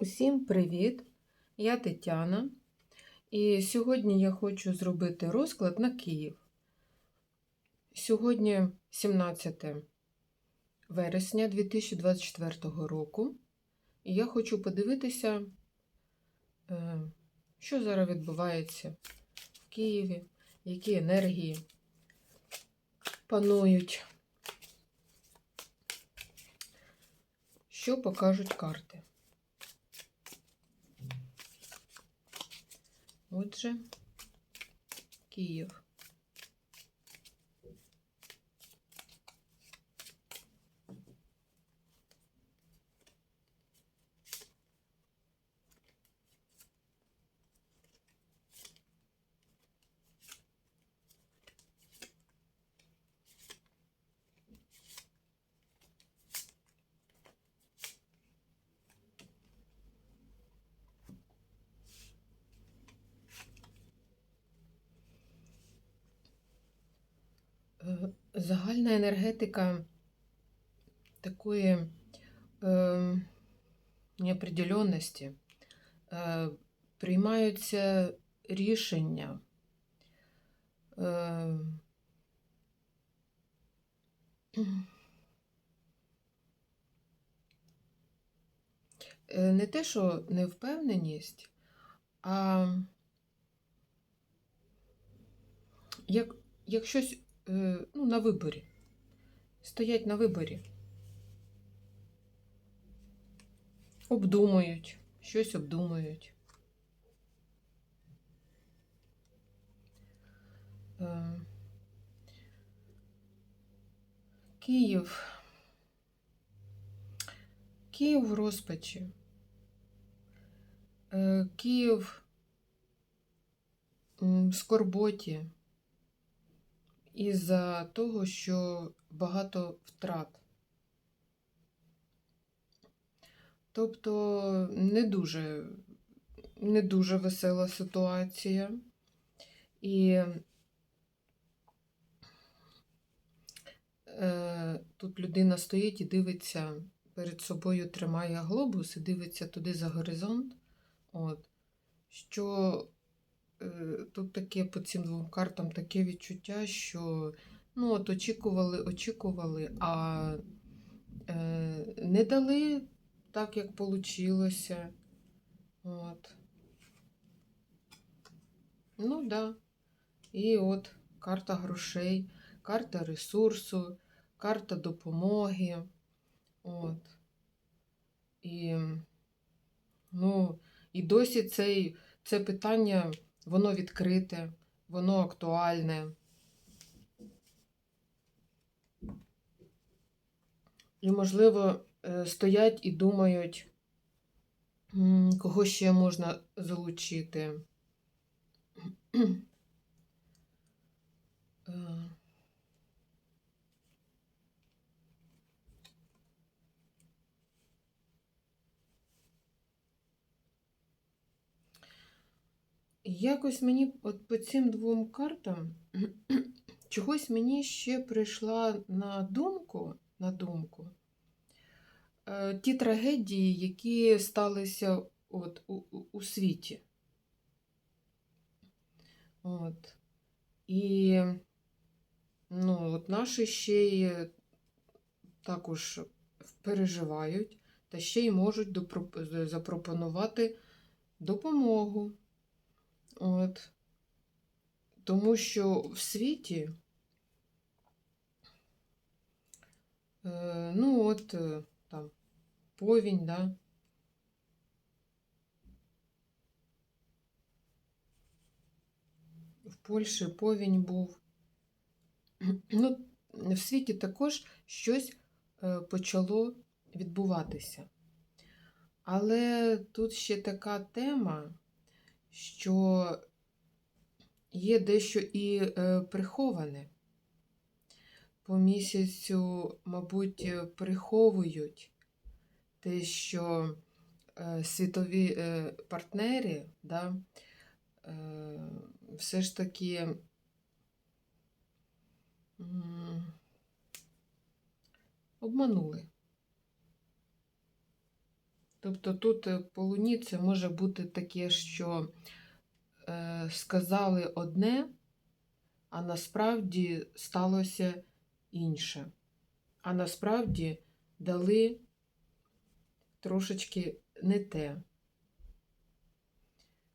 Усім привіт! Я Тетяна, і сьогодні я хочу зробити розклад на Київ. Сьогодні 17 вересня 2024 року, і я хочу подивитися, е, що зараз відбувається в Києві, які енергії панують, що покажуть карти. Отже, Київ. Загальна енергетика такої е, неопределенності. Е, приймаються рішення. Е, е, не те, що невпевненість, а як, як щось е, ну, на виборі. Стоять на виборі. Обдумують, щось обдумують. Е, Київ. Київ в розпачі. Е, Київ в скорботі із-за того, що багато втрат. Тобто не дуже, не дуже весела ситуація. І е, тут людина стоїть і дивиться перед собою, тримає глобус і дивиться туди за горизонт. От, що тут таке по цим двом картам таке відчуття, що ну, от очікували, очікували, а е, не дали так, як вийшло. От. Ну, да. І от карта грошей, карта ресурсу, карта допомоги. От. І, ну, і досі цей, це питання, воно відкрите, воно актуальне. І, можливо, е, стоять і думають, кого ще можна залучити. Якось мені от по цим двом картам чогось мені ще прийшла на думку, на думку е, ті трагедії, які сталися от, у, у, світі. От. І ну, от наші ще й також переживають та ще й можуть запропонувати допомогу. От. Тому що в світі, е, ну от е, там повінь, да, в Польщі повінь був. Ну, в світі також щось е, почало відбуватися. Але тут ще така тема, що є дещо і е, приховане. По місяцю, мабуть, е, приховують те, що е, світові партнери, да, все ж таки обманули. Тобто тут е, по луні це може бути таке, що е, сказали одне, а насправді сталося інше. А насправді дали трошечки не те.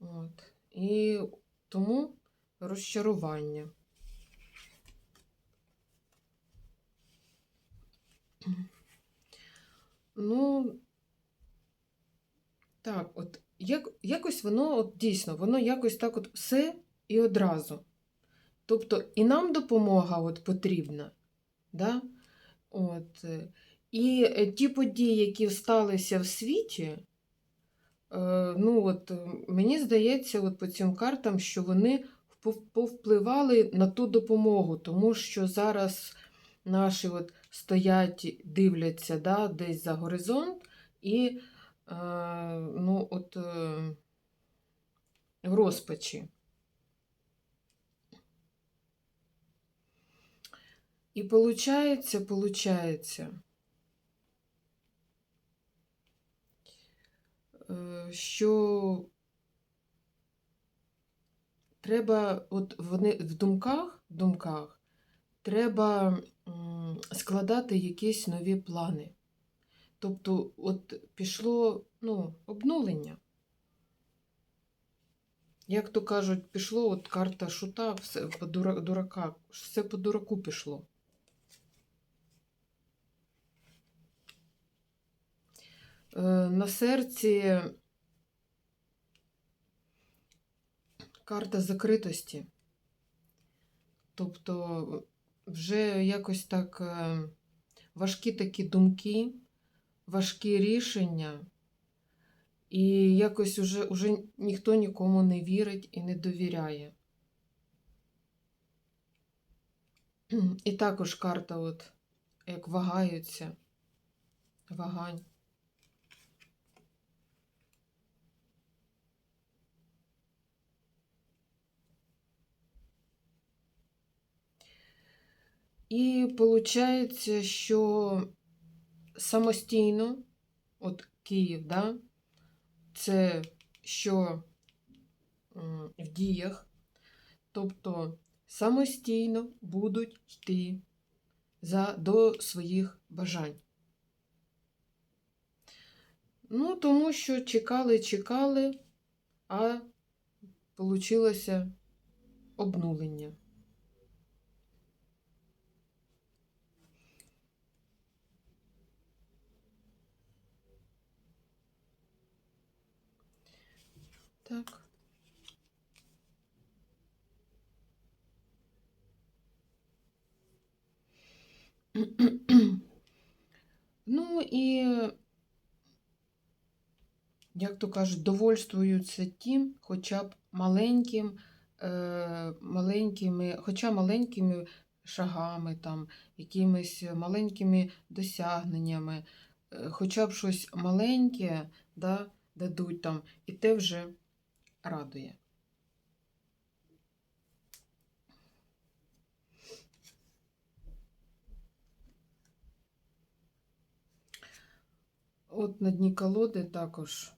От. І тому розчарування. Ну, так, от як, якось воно от дійсно, воно якось так от все і одразу. Тобто і нам допомога от потрібна. Да? От. е, І е, ті події, які сталися в світі, е, ну от, мені здається, от по цим картам, що вони повпливали на ту допомогу, тому що зараз наші от стоять, дивляться да, десь за горизонт і ну, от, е, в розпачі. І получається, получається, що треба, от вони в думках, в думках треба складати якісь нові плани. Тобто, от пішло ну, обнулення. Як то кажуть, пішло от карта шута, все по дура- дурака, все по дураку пішло. Е, На серці карта закритості. Тобто вже якось так е, важкі такі думки, важкі рішення, і якось уже, уже ніхто нікому не вірить і не довіряє. І також карта, от, як вагаються, вагань. І виходить, що самостійно, от Київ, да, це що в діях, тобто самостійно будуть йти за, до своїх бажань. Ну, тому що чекали, чекали, а получилося обнулення. Так. Ну і, як то кажуть, довольствуються тим, хоча б маленьким, е, маленькими, хоча маленькими шагами, там, якимись маленькими досягненнями, е, хоча б щось маленьке да, дадуть там, і те вже радує. От на дні колоди також.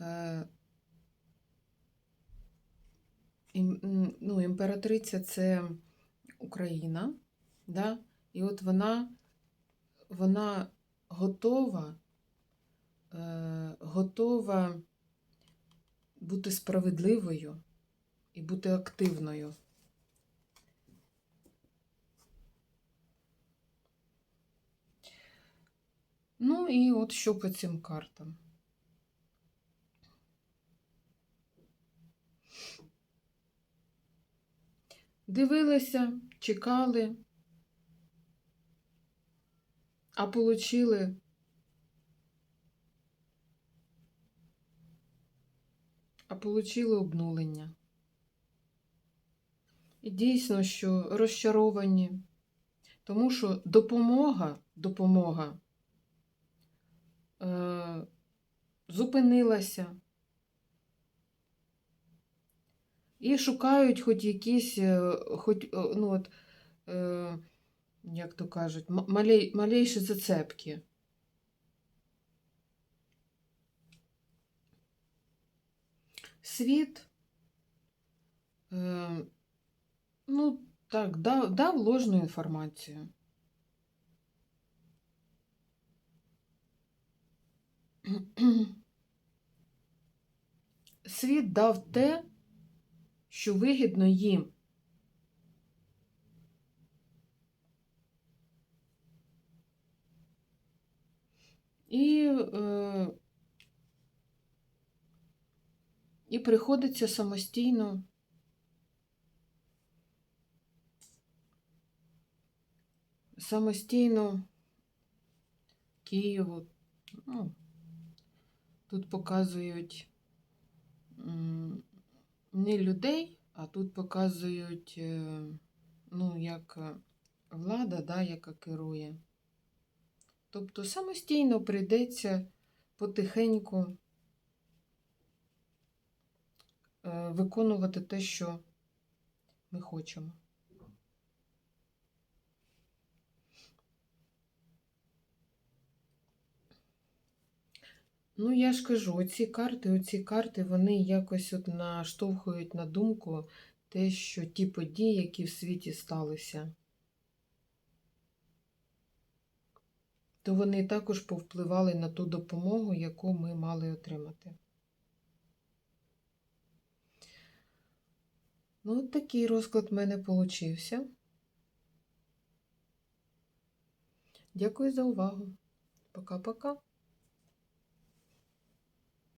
е, ну, імператриця це Україна, да? і от вона, вона готова, е, готова бути справедливою і бути активною. Ну і от що по цим картам. Дивилися, чекали, а получили а получили обнулення. І дійсно, що розчаровані, тому що допомога, допомога е, зупинилася. І шукають хоч якісь, е, хоч, е, ну от, е, як то кажуть, малей, малейші зацепки. Світ, е, ну, так, дав, дав ложну інформацію. Світ дав те, що вигідно їм. І, е, і приходиться самостійно самостійно Києву. Ну, тут показують не людей, а тут показують, е, ну, як е, влада, да, яка керує. Тобто самостійно прийдеться потихеньку е, виконувати те, що ми хочемо. Ну, я ж кажу, оці карти, оці карти, вони якось от наштовхують на думку те, що ті події, які в світі сталися, то вони також повпливали на ту допомогу, яку ми мали отримати. Ну, от такий розклад в мене получився. Дякую за увагу. Пока-пока.